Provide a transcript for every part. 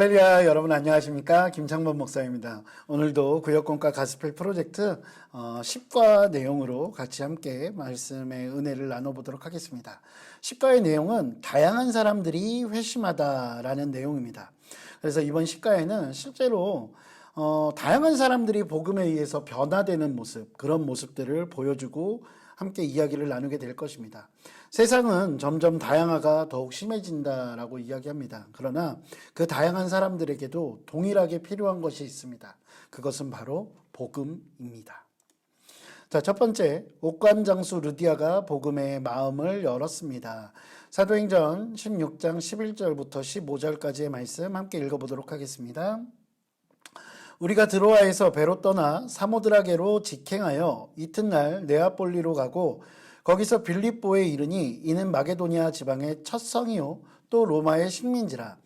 할렐루야 여러분 안녕하십니까 김창범 목사입니다. 오늘도 구역공과 가스펠 프로젝트 어, 10과 내용으로 같이 함께 말씀의 은혜를 나눠보도록 하겠습니다. 10과의 내용은 다양한 사람들이 회심하다라는 내용입니다. 그래서 이번 10과에는 실제로 어, 다양한 사람들이 복음에 의해서 변화되는 모습 그런 모습들을 보여주고 함께 이야기를 나누게 될 것입니다. 세상은 점점 다양화가 더욱 심해진다라고 이야기합니다. 그러나 그 다양한 사람들에게도 동일하게 필요한 것이 있습니다. 그것은 바로 복음입니다. 자, 첫 번째, 옥관장수 루디아가 복음의 마음을 열었습니다. 사도행전 16장 11절부터 15절까지의 말씀 함께 읽어보도록 하겠습니다. 우리가 드로아에서 배로 떠나 사모드라게로 직행하여 이튿날 네아폴리로 가고 거기서 빌립보에 이르니 이는 마게도니아 지방의 첫 성이요 또 로마의 식민지라.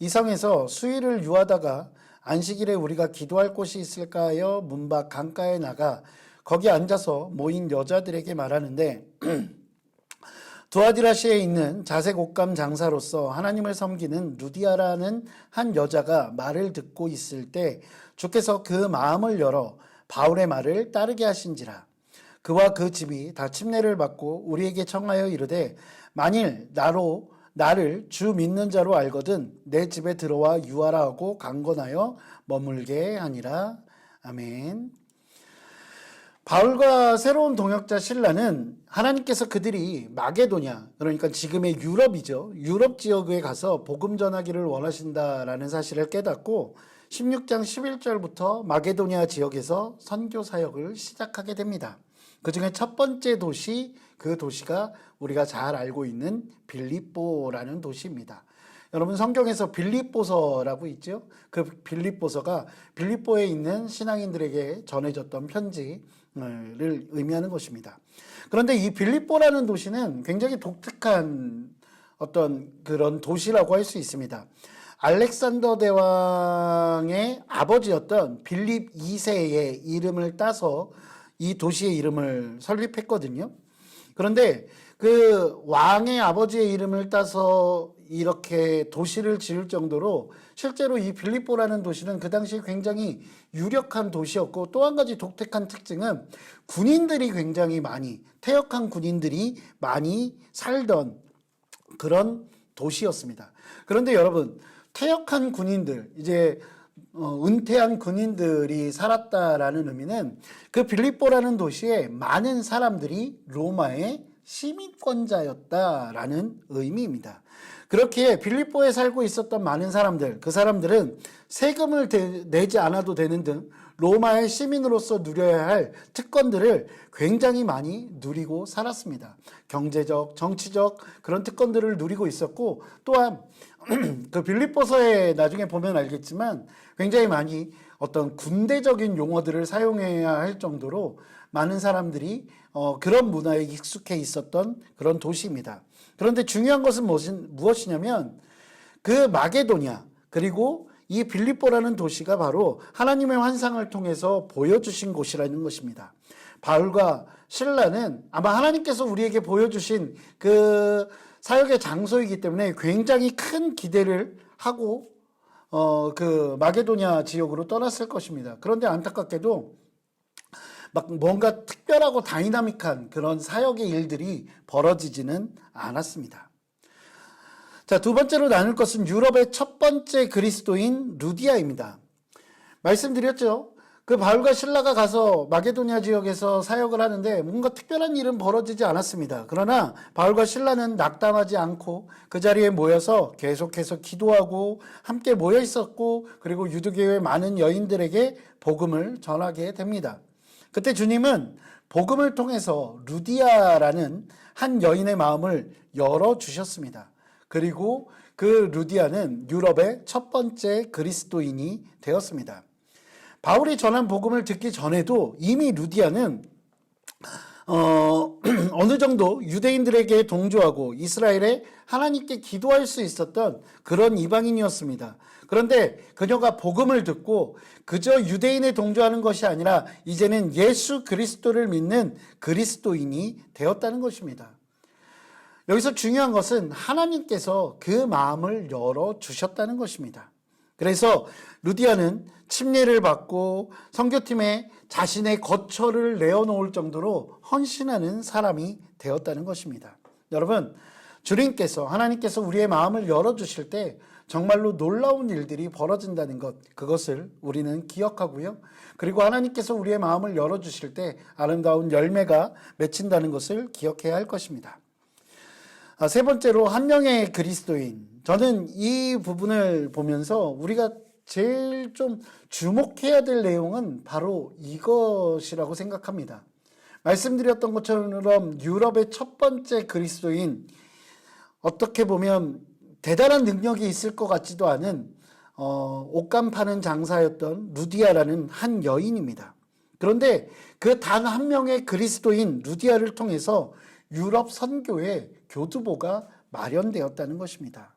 이 성에서 수일을 유하다가 안식일에 우리가 기도할 곳이 있을까 하여 문밖 강가에 나가 거기 앉아서 모인 여자들에게 말하는데 두아디라시에 있는 자색 옷감 장사로서 하나님을 섬기는 루디아라는 한 여자가 말을 듣고 있을 때 주께서 그 마음을 열어 바울의 말을 따르게 하신지라 그와 그 집이 다 침례를 받고 우리에게 청하여 이르되 만일 나로 나를 주 믿는 자로 알거든 내 집에 들어와 유하라 하고 강건하여 머물게 하니라 아멘. 바울과 새로운 동역자 신라는 하나님께서 그들이 마게도냐 그러니까 지금의 유럽이죠. 유럽 지역에 가서 복음 전하기를 원하신다라는 사실을 깨닫고 16장 11절부터 마게도니아 지역에서 선교 사역을 시작하게 됩니다. 그 중에 첫 번째 도시 그 도시가 우리가 잘 알고 있는 빌립보라는 도시입니다. 여러분 성경에서 빌립보서라고 있죠. 그 빌립보서가 빌립보에 있는 신앙인들에게 전해졌던 편지를 의미하는 것입니다. 그런데 이 빌립보라는 도시는 굉장히 독특한 어떤 그런 도시라고 할 수 있습니다. 알렉산더 대왕의 아버지였던 빌립 2세의 이름을 따서 이 도시의 이름을 설립했거든요. 그런데 그 왕의 아버지의 이름을 따서 이렇게 도시를 지을 정도로 실제로 이 빌립보라는 도시는 그 당시 굉장히 유력한 도시였고 또 한 가지 독특한 특징은 군인들이 굉장히 많이 퇴역한 군인들이 많이 살던 그런 도시였습니다. 그런데 여러분 퇴역한 군인들 이제 어, 은퇴한 군인들이 살았다라는 의미는 그 빌립보라는 도시에 많은 사람들이 로마의 시민권자였다라는 의미입니다. 그렇게 빌립보에 살고 있었던 많은 사람들, 그 사람들은 세금을 대, 내지 않아도 되는 등 로마의 시민으로서 누려야 할 특권들을 굉장히 많이 누리고 살았습니다. 경제적, 정치적 그런 특권들을 누리고 있었고 또한 그 빌립보서에 나중에 보면 알겠지만 굉장히 많이 어떤 군대적인 용어들을 사용해야 할 정도로 많은 사람들이 어, 그런 문화에 익숙해 있었던 그런 도시입니다. 그런데 중요한 것은 무엇이냐면 그 마게도냐 그리고 이 빌립보라는 도시가 바로 하나님의 환상을 통해서 보여주신 곳이라는 것입니다. 바울과 신라는 아마 하나님께서 우리에게 보여주신 그 사역의 장소이기 때문에 굉장히 큰 기대를 하고 어 그 마게도냐 지역으로 떠났을 것입니다. 그런데 안타깝게도 막 뭔가 특별하고 다이나믹한 그런 사역의 일들이 벌어지지는 않았습니다. 자, 두 번째로 나눌 것은 유럽의 첫 번째 그리스도인 루디아입니다. 말씀드렸죠. 그 바울과 신라가 가서 마게도니아 지역에서 사역을 하는데 뭔가 특별한 일은 벌어지지 않았습니다. 그러나 바울과 신라는 낙담하지 않고 그 자리에 모여서 계속해서 기도하고 함께 모여 있었고 그리고 유두교의 많은 여인들에게 복음을 전하게 됩니다. 그때 주님은 복음을 통해서 루디아라는 한 여인의 마음을 열어 주셨습니다. 그리고 그 루디아는 유럽의 첫 번째 그리스도인이 되었습니다. 바울이 전한 복음을 듣기 전에도 이미 루디아는 어, 어느 정도 유대인들에게 동조하고 이스라엘에 하나님께 기도할 수 있었던 그런 이방인이었습니다. 그런데 그녀가 복음을 듣고 그저 유대인에 동조하는 것이 아니라 이제는 예수 그리스도를 믿는 그리스도인이 되었다는 것입니다. 여기서 중요한 것은 하나님께서 그 마음을 열어 주셨다는 것입니다. 그래서 루디아는 침례를 받고 선교팀에 자신의 거처를 내어놓을 정도로 헌신하는 사람이 되었다는 것입니다. 여러분, 주님께서 하나님께서 우리의 마음을 열어 주실 때 정말로 놀라운 일들이 벌어진다는 것, 그것을 우리는 기억하고요. 그리고 하나님께서 우리의 마음을 열어 주실 때 아름다운 열매가 맺힌다는 것을 기억해야 할 것입니다. 아, 세 번째로 한 명의 그리스도인. 저는 이 부분을 보면서 우리가 제일 좀 주목해야 될 내용은 바로 이것이라고 생각합니다. 말씀드렸던 것처럼 유럽의 첫 번째 그리스도인, 어떻게 보면 대단한 능력이 있을 것 같지도 않은 어, 옷감 파는 장사였던 루디아라는 한 여인입니다. 그런데 그 단 한 명의 그리스도인 루디아를 통해서 유럽 선교의 교두보가 마련되었다는 것입니다.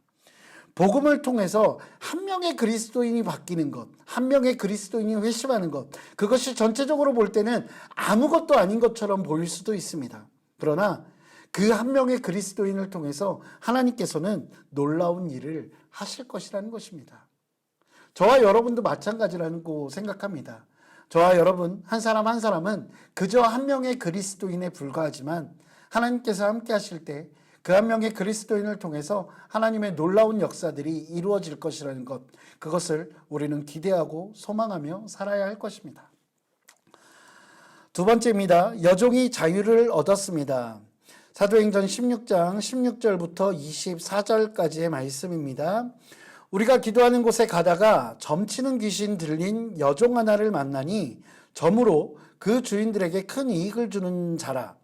복음을 통해서 한 명의 그리스도인이 바뀌는 것, 한 명의 그리스도인이 회심하는 것, 그것이 전체적으로 볼 때는 아무것도 아닌 것처럼 보일 수도 있습니다. 그러나 그 한 명의 그리스도인을 통해서 하나님께서는 놀라운 일을 하실 것이라는 것입니다. 저와 여러분도 마찬가지라고 생각합니다. 저와 여러분 한 사람 한 사람은 그저 한 명의 그리스도인에 불과하지만 하나님께서 함께 하실 때 그 한 명의 그리스도인을 통해서 하나님의 놀라운 역사들이 이루어질 것이라는 것, 그것을 우리는 기대하고 소망하며 살아야 할 것입니다. 두 번째입니다. 여종이 자유를 얻었습니다. 사도행전 16장 16절부터 24절까지의 말씀입니다. 우리가 기도하는 곳에 가다가 점치는 귀신 들린 여종 하나를 만나니 점으로 그 주인들에게 큰 이익을 주는 자라.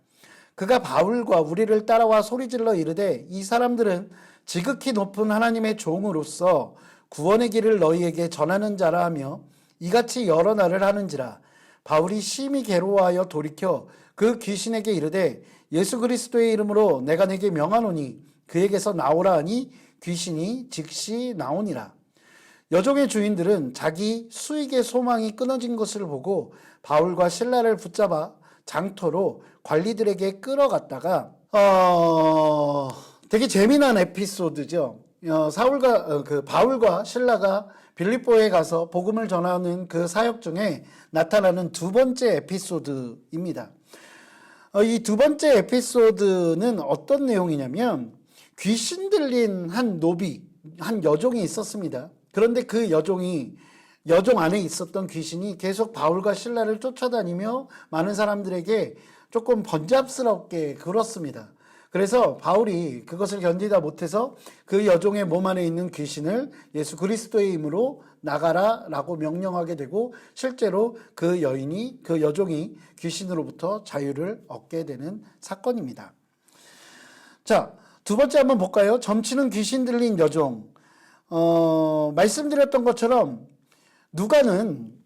그가 바울과 우리를 따라와 소리질러 이르되 이 사람들은 지극히 높은 하나님의 종으로서 구원의 길을 너희에게 전하는 자라 하며 이같이 여러 날을 하는지라. 바울이 심히 괴로워하여 돌이켜 그 귀신에게 이르되 예수 그리스도의 이름으로 내가 내게 명하노니 그에게서 나오라 하니 귀신이 즉시 나오니라. 여종의 주인들은 자기 수익의 소망이 끊어진 것을 보고 바울과 신라를 붙잡아 장터로 관리들에게 끌어갔다가 어, 되게 재미난 에피소드죠. 어, 사울과 어, 그 바울과 신라가 빌립보에 가서 복음을 전하는 그 사역 중에 나타나는 두 번째 에피소드입니다. 어, 이두 번째 에피소드는 어떤 내용이냐면 귀신 들린 한 노비, 한 여종이 있었습니다. 그런데 그 여종이 여종 안에 있었던 귀신이 계속 바울과 신라를 쫓아다니며 많은 사람들에게 조금 번잡스럽게 굴었습니다. 그래서 바울이 그것을 견디다 못해서 그 여종의 몸 안에 있는 귀신을 예수 그리스도의 힘으로 나가라 라고 명령하게 되고 실제로 그 여인이 그 여종이 귀신으로부터 자유를 얻게 되는 사건입니다. 자, 두 번째 한번 볼까요? 점치는 귀신 들린 여종. 어, 말씀드렸던 것처럼 누가는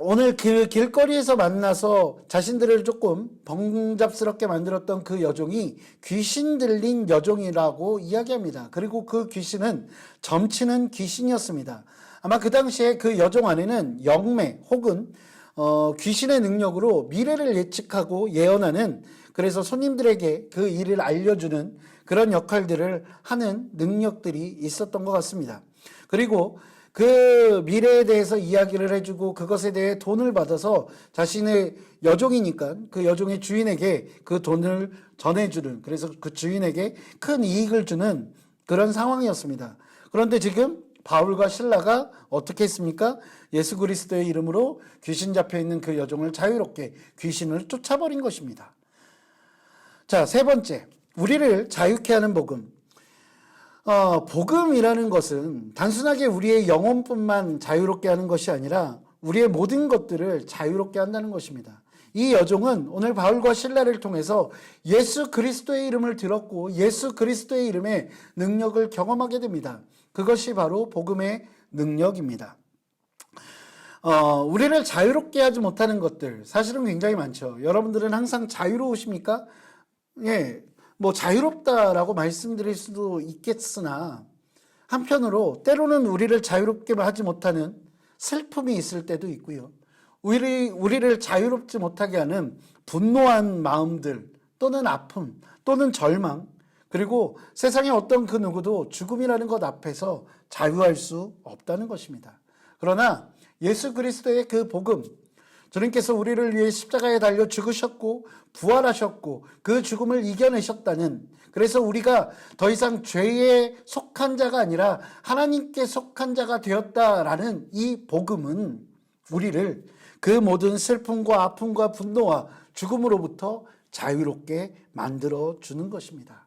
오늘 그 길거리에서 만나서 자신들을 조금 번잡스럽게 만들었던 그 여종이 귀신 들린 여종이라고 이야기합니다. 그리고 그 귀신은 점치는 귀신이었습니다. 아마 그 당시에 그 여종 안에는 영매 혹은 어, 귀신의 능력으로 미래를 예측하고 예언하는 그래서 손님들에게 그 일을 알려주는 그런 역할들을 하는 능력들이 있었던 것 같습니다. 그리고 그 미래에 대해서 이야기를 해주고 그것에 대해 돈을 받아서 자신의 여종이니까 그 여종의 주인에게 그 돈을 전해주는 그래서 그 주인에게 큰 이익을 주는 그런 상황이었습니다. 그런데 지금 바울과 신라가 어떻게 했습니까? 예수 그리스도의 이름으로 귀신 잡혀 있는 그 여종을 자유롭게 귀신을 쫓아버린 것입니다. 자, 세 번째. 우리를 자유케 하는 복음. 어, 복음이라는 것은 단순하게 우리의 영혼뿐만 자유롭게 하는 것이 아니라 우리의 모든 것들을 자유롭게 한다는 것입니다. 이 여종은 오늘 바울과 신라를 통해서 예수 그리스도의 이름을 들었고 예수 그리스도의 이름의 능력을 경험하게 됩니다. 그것이 바로 복음의 능력입니다. 어, 우리를 자유롭게 하지 못하는 것들 사실은 굉장히 많죠. 여러분들은 항상 자유로우십니까? 예, 뭐 자유롭다라고 말씀드릴 수도 있겠으나 한편으로 때로는 우리를 자유롭게 하지 못하는 슬픔이 있을 때도 있고요. 우리, 우리를 자유롭지 못하게 하는 분노한 마음들 또는 아픔 또는 절망 그리고 세상의 어떤 그 누구도 죽음이라는 것 앞에서 자유할 수 없다는 것입니다. 그러나 예수 그리스도의 그 복음, 주님께서 우리를 위해 십자가에 달려 죽으셨고 부활하셨고 그 죽음을 이겨내셨다는 그래서 우리가 더 이상 죄에 속한 자가 아니라 하나님께 속한 자가 되었다라는 이 복음은 우리를 그 모든 슬픔과 아픔과 분노와 죽음으로부터 자유롭게 만들어 주는 것입니다.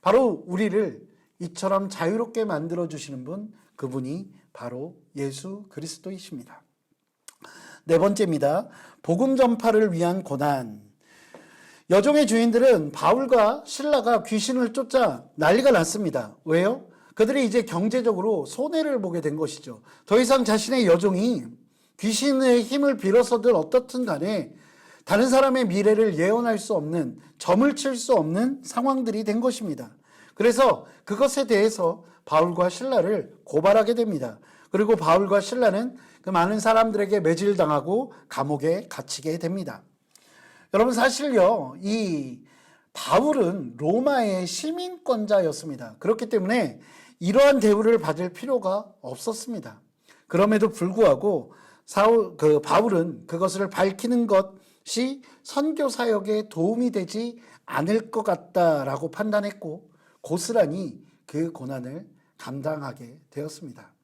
바로 우리를 이처럼 자유롭게 만들어 주시는 분 그분이 바로 예수 그리스도이십니다. 네 번째입니다. 복음 전파를 위한 고난. 여종의 주인들은 바울과 신라가 귀신을 쫓아 난리가 났습니다. 왜요? 그들이 이제 경제적으로 손해를 보게 된 것이죠. 더 이상 자신의 여종이 귀신의 힘을 빌어서든 어떻든 간에 다른 사람의 미래를 예언할 수 없는 점을 칠 수 없는 상황들이 된 것입니다. 그래서 그것에 대해서 바울과 신라를 고발하게 됩니다. 그리고 바울과 신라는 그 많은 사람들에게 매질당하고 감옥에 갇히게 됩니다. 여러분 사실요 이 바울은 로마의 시민권자였습니다. 그렇기 때문에 이러한 대우를 받을 필요가 없었습니다. 그럼에도 불구하고 사울 그 바울은 그것을 밝히는 것이 선교 사역에 도움이 되지 않을 것 같다라고 판단했고 고스란히 그 고난을 감당하게 되었습니다.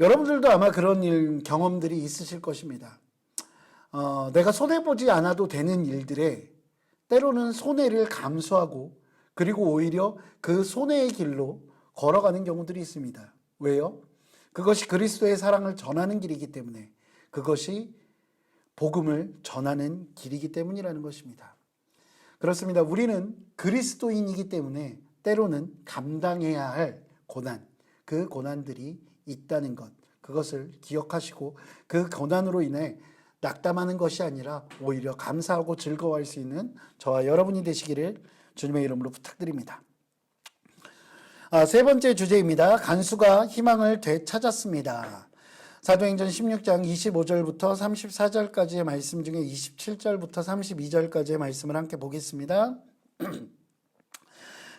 여러분들도 아마 그런 일 경험들이 있으실 것입니다. 어, 내가 손해보지 않아도 되는 일들에 때로는 손해를 감수하고 그리고 오히려 그 손해의 길로 걸어가는 경우들이 있습니다. 왜요? 그것이 그리스도의 사랑을 전하는 길이기 때문에 그것이 복음을 전하는 길이기 때문이라는 것입니다. 그렇습니다. 우리는 그리스도인이기 때문에 때로는 감당해야 할 고난, 그 고난들이 있다는 것, 그것을 기억하시고 그 고난으로 인해 낙담하는 것이 아니라 오히려 감사하고 즐거워할 수 있는 저와 여러분이 되시기를 주님의 이름으로 부탁드립니다. 아, 세 번째 주제입니다. 간수가 희망을 되찾았습니다. 사도행전 16장 25절부터 34절까지의 말씀 중에 27절부터 32절까지의 말씀을 함께 보겠습니다.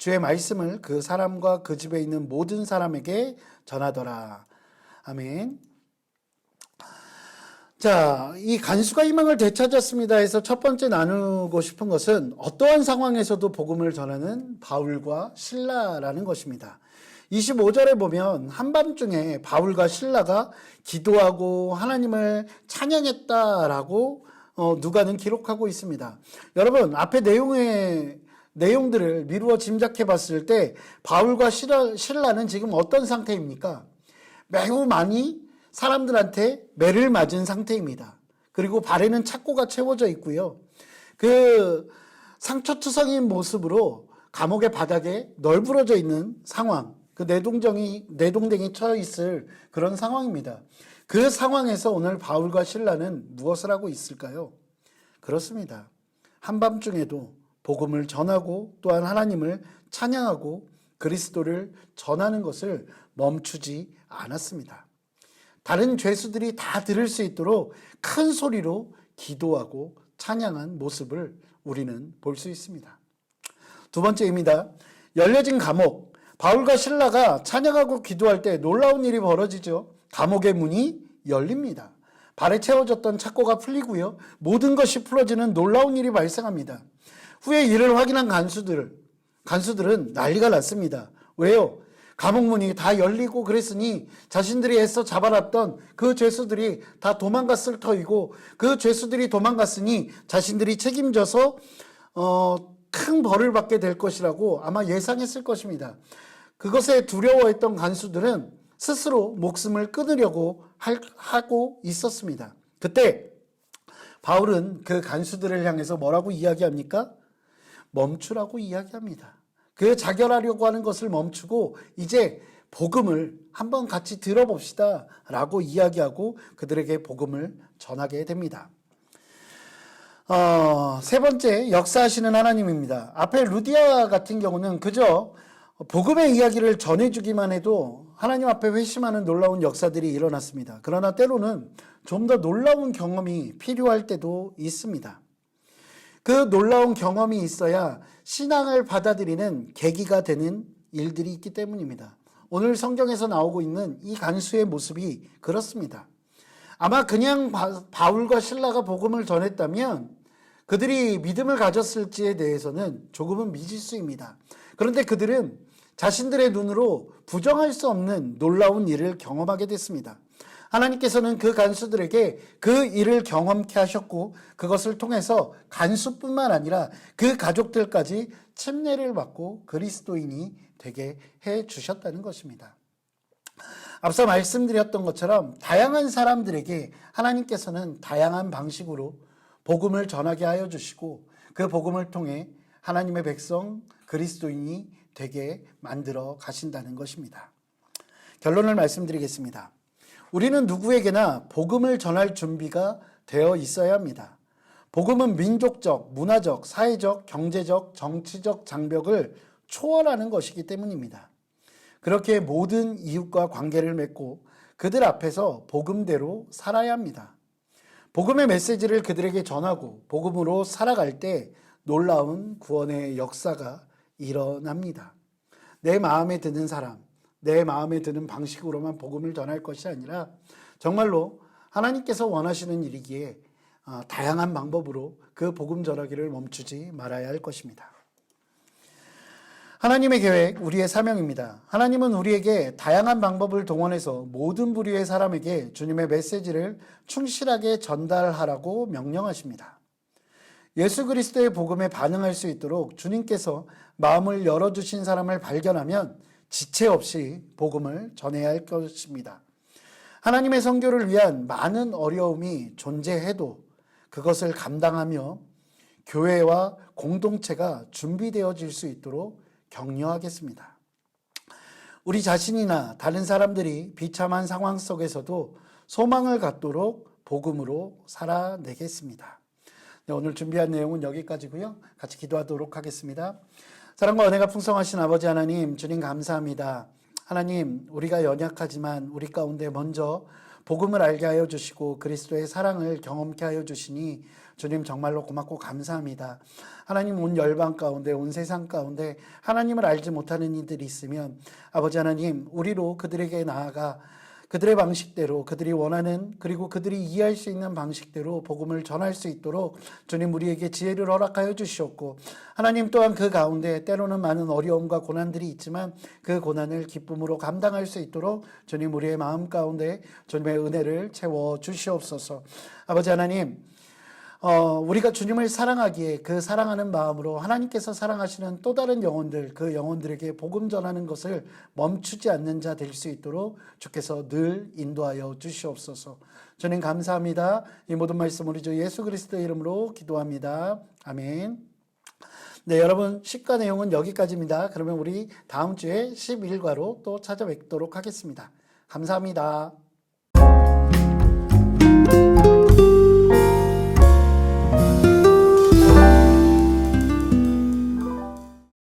주의 말씀을 그 사람과 그 집에 있는 모든 사람에게 전하더라. 아멘. 자, 이 간수가 희망을 되찾았습니다 해서 첫 번째 나누고 싶은 것은 어떠한 상황에서도 복음을 전하는 바울과 신라라는 것입니다. 25절에 보면 한밤중에 바울과 신라가 기도하고 하나님을 찬양했다라고 어, 누가는 기록하고 있습니다. 여러분, 앞에 내용의 내용들을 미루어 짐작해 봤을 때 바울과 신라, 신라 는 지금 어떤 상태입니까? 매우 많이 사람들한테 매를 맞은 상태입니다. 그리고 발에는 착고가 채워져 있고요. 그 상처투성인 모습으로 감옥의 바닥에 널브러져 있는 상황, 그 내동정이, 내동댕이 쳐 있을 그런 상황입니다. 그 상황에서 오늘 바울과 신라는 무엇을 하고 있을까요? 그렇습니다. 한밤중에도 복음을 전하고 또한 하나님을 찬양하고 그리스도를 전하는 것을 멈추지 않았습니다. 다른 죄수들이 다 들을 수 있도록 큰 소리로 기도하고 찬양한 모습을 우리는 볼 수 있습니다. 두 번째입니다. 열려진 감옥. 바울과 신라가 찬양하고 기도할 때 놀라운 일이 벌어지죠. 감옥의 문이 열립니다. 발에 채워졌던 착고가 풀리고요. 모든 것이 풀어지는 놀라운 일이 발생합니다. 후에 이를 확인한 간수들, 간수들은 난리가 났습니다. 왜요? 감옥 문이 다 열리고 그랬으니 자신들이 애써 잡아놨던 그 죄수들이 다 도망갔을 터이고 그 죄수들이 도망갔으니 자신들이 책임져서 어, 큰 벌을 받게 될 것이라고 아마 예상했을 것입니다. 그것에 두려워했던 간수들은 스스로 목숨을 끊으려고 할, 하고 있었습니다. 그때 바울은 그 간수들을 향해서 뭐라고 이야기합니까? 멈추라고 이야기합니다. 그 자결하려고 하는 것을 멈추고 이제 복음을 한번 같이 들어봅시다. 라고 이야기하고 그들에게 복음을 전하게 됩니다. 어, 세 번째, 역사하시는 하나님입니다. 앞에 루디아 같은 경우는 그저 복음의 이야기를 전해주기만 해도 하나님 앞에 회심하는 놀라운 역사들이 일어났습니다. 그러나 때로는 좀 더 놀라운 경험이 필요할 때도 있습니다. 그 놀라운 경험이 있어야 신앙을 받아들이는 계기가 되는 일들이 있기 때문입니다. 오늘 성경에서 나오고 있는 이 간수의 모습이 그렇습니다. 아마 그냥 바, 바울과 신라가 복음을 전했다면 그들이 믿음을 가졌을지에 대해서는 조금은 미지수입니다. 그런데 그들은 자신들의 눈으로 부정할 수 없는 놀라운 일을 경험하게 됐습니다. 하나님께서는 그 간수들에게 그 일을 경험케 하셨고 그것을 통해서 간수뿐만 아니라 그 가족들까지 침례를 받고 그리스도인이 되게 해 주셨다는 것입니다. 앞서 말씀드렸던 것처럼 다양한 사람들에게 하나님께서는 다양한 방식으로 복음을 전하게 하여 주시고 그 복음을 통해 하나님의 백성 그리스도인이 되게 만들어 가신다는 것입니다. 결론을 말씀드리겠습니다. 우리는 누구에게나 복음을 전할 준비가 되어 있어야 합니다. 복음은 민족적, 문화적, 사회적, 경제적, 정치적 장벽을 초월하는 것이기 때문입니다. 그렇게 모든 이웃과 관계를 맺고 그들 앞에서 복음대로 살아야 합니다. 복음의 메시지를 그들에게 전하고 복음으로 살아갈 때 놀라운 구원의 역사가 일어납니다. 내 마음에 드는 사람, 내 마음에 드는 방식으로만 복음을 전할 것이 아니라 정말로 하나님께서 원하시는 일이기에 어, 다양한 방법으로 그 복음 전하기를 멈추지 말아야 할 것입니다. 하나님의 계획, 우리의 사명입니다. 하나님은 우리에게 다양한 방법을 동원해서 모든 부류의 사람에게 주님의 메시지를 충실하게 전달하라고 명령하십니다. 예수 그리스도의 복음에 반응할 수 있도록 주님께서 마음을 열어주신 사람을 발견하면 지체 없이 복음을 전해야 할 것입니다. 하나님의 성교를 위한 많은 어려움이 존재해도 그것을 감당하며 교회와 공동체가 준비되어질 수 있도록 격려하겠습니다. 우리 자신이나 다른 사람들이 비참한 상황 속에서도 소망을 갖도록 복음으로 살아내겠습니다. 네, 오늘 준비한 내용은 여기까지고요. 같이 기도하도록 하겠습니다. 사랑과 은혜가 풍성하신 아버지 하나님, 주님 감사합니다. 하나님, 우리가 연약하지만 우리 가운데 먼저 복음을 알게 하여 주시고 그리스도의 사랑을 경험케 하여 주시니 주님 정말로 고맙고 감사합니다. 하나님 온 열방 가운데 온 세상 가운데 하나님을 알지 못하는 이들이 있으면 아버지 하나님 우리로 그들에게 나아가 그들의 방식대로 그들이 원하는 그리고 그들이 이해할 수 있는 방식대로 복음을 전할 수 있도록 주님 우리에게 지혜를 허락하여 주시옵고 하나님 또한 그 가운데 때로는 많은 어려움과 고난들이 있지만 그 고난을 기쁨으로 감당할 수 있도록 주님 우리의 마음 가운데 주님의 은혜를 채워 주시옵소서. 아버지 하나님 어, 우리가 주님을 사랑하기에 그 사랑하는 마음으로 하나님께서 사랑하시는 또 다른 영혼들, 그 영혼들에게 복음 전하는 것을 멈추지 않는 자 될 수 있도록 주께서 늘 인도하여 주시옵소서. 주님 감사합니다. 이 모든 말씀 우리 주 예수 그리스도의 이름으로 기도합니다. 아멘. 네, 여러분, 식과 내용은 여기까지입니다. 그러면 우리 다음 주에 11과로 또 찾아뵙도록 하겠습니다. 감사합니다.